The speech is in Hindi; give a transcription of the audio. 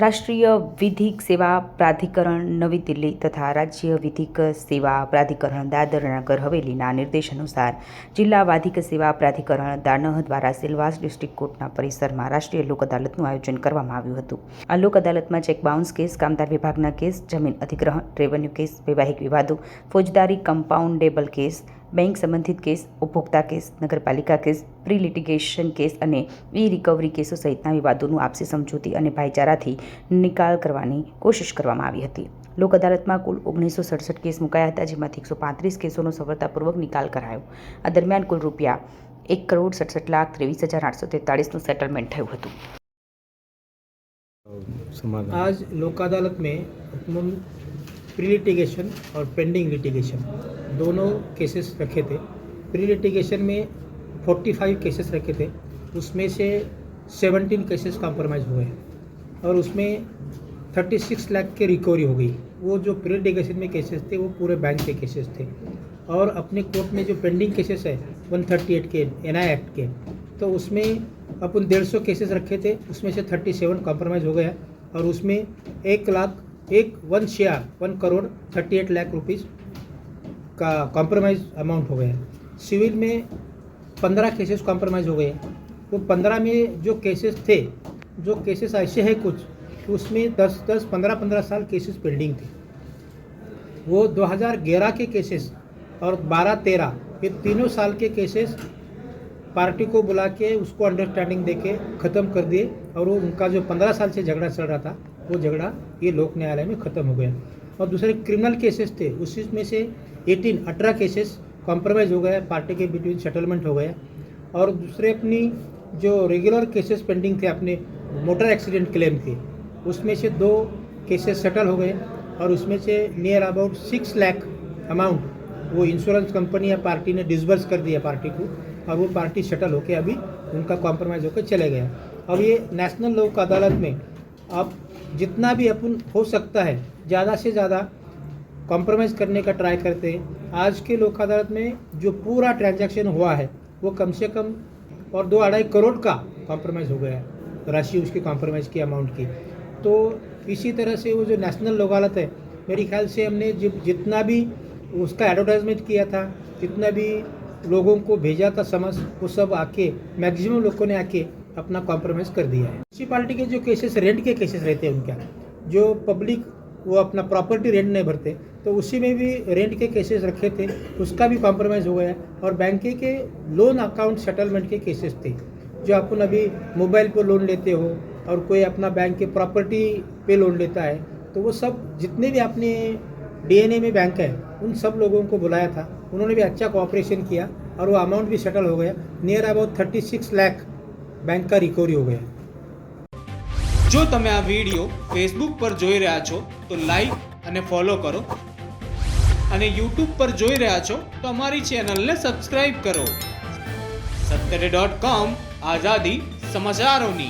રાષ્ટ્રીય વિધિક સેવા પ્રાધિકરણ નવી દિલ્હી તથા રાજ્ય વિધિક સેવા પ્રાધિકરણ દાદર નગર હવેલીના નિર્દેશ અનુસાર જિલ્લા વાધિક સેવા પ્રાધિકરણ દાનહ દ્વારા સિલવાસ ડિસ્ટ્રિક્ટ કોર્ટના પરિસરમાં રાષ્ટ્રીય લોક અદાલતનું આયોજન કરવામાં આવ્યું હતું. આ લોક અદાલતમાં ચેક બાઉન્સ કેસ, કામદાર વિભાગના કેસ, જમીન અધિગ્રહણ, રેવન્યુ કેસ, વૈવાહિક વિવાદો, ફોજદારી કમ્પાઉન્ડેબલ કેસ બેંક સંબંધિત કેસ ઉપભોક્તા કેસ નગરપાલિકા કેસ પ્રી લિટિગેશન કેસ અને ઈ રિકવરી કેસો સહિતના વિવાદોનું આપસી સમજૂતી અને ભાઈચારાથી નિકાલ કરવાની કોશિશ કરવામાં આવી હતી લોક અદાલતમાં કુલ ઓગણીસો સડસઠ કેસ મુકાયા હતા જેમાંથી એકસો પાંત્રીસ કેસોનો સફળતાપૂર્વક નિકાલ કરાયો આ દરમિયાન કુલ રૂપિયા એક કરોડ સડસઠ લાખ ત્રેવીસ હજાર આઠસો તેતાળીસનું સેટલમેન્ટ થયું હતું समाधान आज लोक अदालत में हम प्री लिटिगेशन और पेंडिंग लिटिगेशन दोनों केसेस रखे थे. प्री लिटिगेशन में 45 केसेस रखे थे. उसमें से 17 केसेस कॉम्प्रोमाइज हुए हैं. और उसमें 36 लाख की रिकवरी हो गई. वो जो प्री लिटिगेशन में केसेस थे, वो पूरे बैंक के केसेस थे. और अपने कोर्ट में जो पेंडिंग केसेस है 138 के एनआई एक्ट के तो उसमें अपन डेढ़ सौ केसेस रखे थे. उसमें से 37 कॉम्प्रोमाइज़ हो गया और उसमें एक लाख एक one share one crore 38 lakh rupees का कॉम्प्रोमाइज़ अमाउंट हो गया। है सिविल में 15 केसेस कॉम्प्रोमाइज़ हो गए। हैं वो 15 में जो केसेस थे, जो केसेस ऐसे हैं कुछ, उसमें 10 10 15 15 साल केसेस पेंडिंग थे। वो 2011 के केसेस और 12 13 ये तीनों साल के केसेस पार्टी को बुला के उसको अंडरस्टैंडिंग दे के ख़त्म कर दिए और वो उनका जो 15 साल से झगड़ा चल रहा था, वो झगड़ा ये लोक न्यायालय में ख़त्म हो गया। और दूसरे क्रिमिनल केसेस थे, उसी में से 18 18 केसेस कॉम्प्रोमाइज़ हो गया पार्टी के बिटवीन सेटलमेंट हो गया और दूसरे अपनी जो रेगुलर केसेस पेंडिंग थे, अपने मोटर एक्सीडेंट क्लेम के उसमें से दो केसेस सेटल हो गए और उसमें से near about six lakh amount वो इंश्योरेंस कंपनी या पार्टी ने डिसबर्स कर दिया पार्टी को। और वो पार्टी शटल होकर अभी उनका कॉम्प्रोमाइज़ होकर चले गया अब ये नेशनल लोक अदालत में अब जितना भी अपन हो सकता है, ज़्यादा से ज़्यादा कॉम्प्रोमाइज़ करने का ट्राई करते हैं। आज के लोक अदालत में जो पूरा ट्रांजैक्शन हुआ है, वो कम से कम और दो अढ़ाई करोड़ का कॉम्प्रोमाइज़ हो गया है। राशि उसकी कॉम्प्रोमाइज़ की अमाउंट की। तो इसी तरह से वो जो नेशनल लोक अदालत है, मेरे ख्याल से हमने जितना भी उसका एडवर्टाइजमेंट किया था, जितना भी लोगों को भेजा था समझ, वो सब आके, मैक्सिमम लोगों ने आके अपना कॉम्प्रोमाइज़ कर दिया है। म्यूनसिपालिटी के जो केसेस रेंट के केसेस रहते हैं उनका जो पब्लिक वो अपना प्रॉपर्टी रेंट नहीं भरते तो उसी में भी रेंट के केसेस रखे थे, उसका भी कॉम्प्रोमाइज़ हो गया और बैंक के लोन अकाउंट सेटलमेंट के केसेस थे, जो अपन अभी मोबाइल पर लोन लेते हो, और कोई अपना बैंक के प्रॉपर्टी पे लोन लेता है तो वो सब जितने भी अपने डीएनए में बैंक है उन सब लोगों को बुलाया था उन्होंने भी अच्छा कोऑपरेशन किया और वो अमाउंट भी सेटल हो गया near about thirty six lakh bank का रिकवरी हो गया જો તમે આ વિડીયો ફેસબુક પર જોઈ રહ્યા છો તો લાઈક અને ફોલો કરો અને યુટ્યુબ પર જોઈ રહ્યા છો તો અમારી ચેનલને સબસ્ક્રાઇબ કરો સત્તરે ડોટ કોમ આઝાદી સમાચારોની